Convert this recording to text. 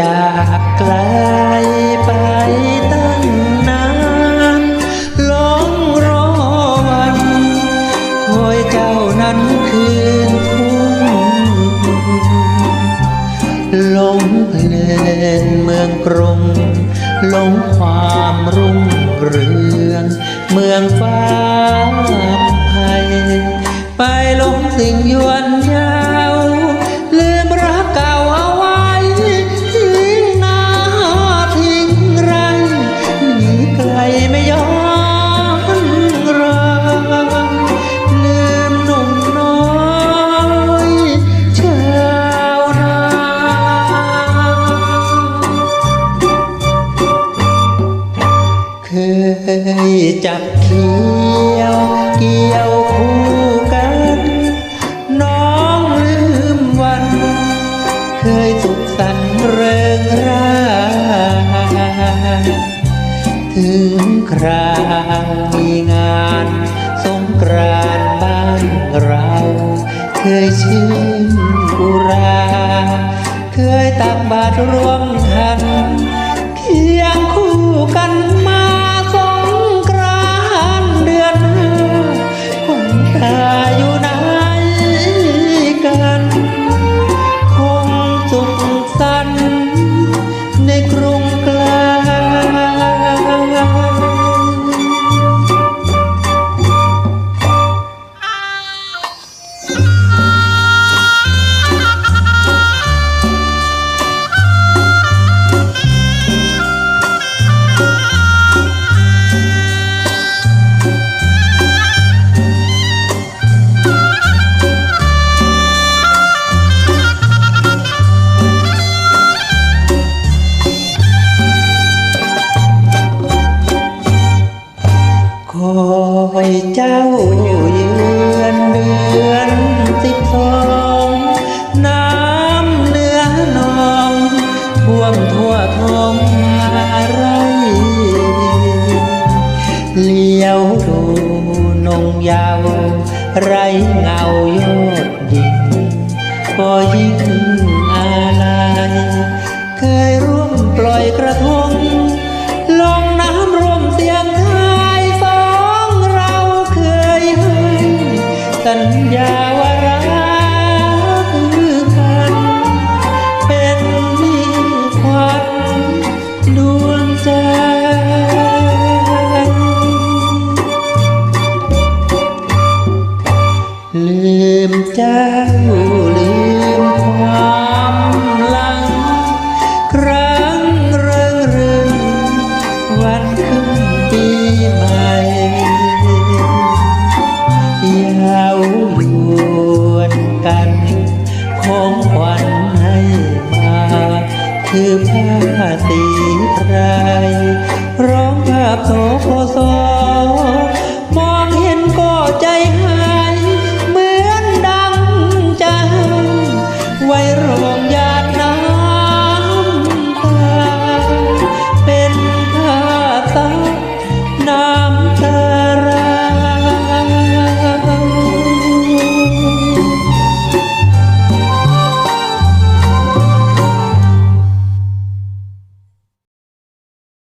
จากไกลไปตั้งนานหลงรอวันคอยเจ้านั้นคืนทุ่งลงเพลินเมืองกรุงลงความรุ่งเรืองเมืองฟ้า เขียวเกี่ยวคู่กัน น้องลืมวัน เคยสุขสันต์เริงร่า ถึงคราวมีงานสงกรานต์บ้านเรา เคยชื่นอุรา เคยตักบาตรรวมกันเคียงคู่กัน ท่วมทั่วทองาไร เลี้ยวดูนงยาว ไรเงายอดยิ่งก็ยิ่งอะไรเคยร่วมปล่อยกระทง ลงน้ำร่วมเสียงทายสองเราเคยให้สัญญา ลืมเจ้าลืมความหลัง ครั้งเริงรึงวันขึ้นปีใหม่ยาววนกัน ของขวัญให้มา คือผ้าสีไพรร้องภาพ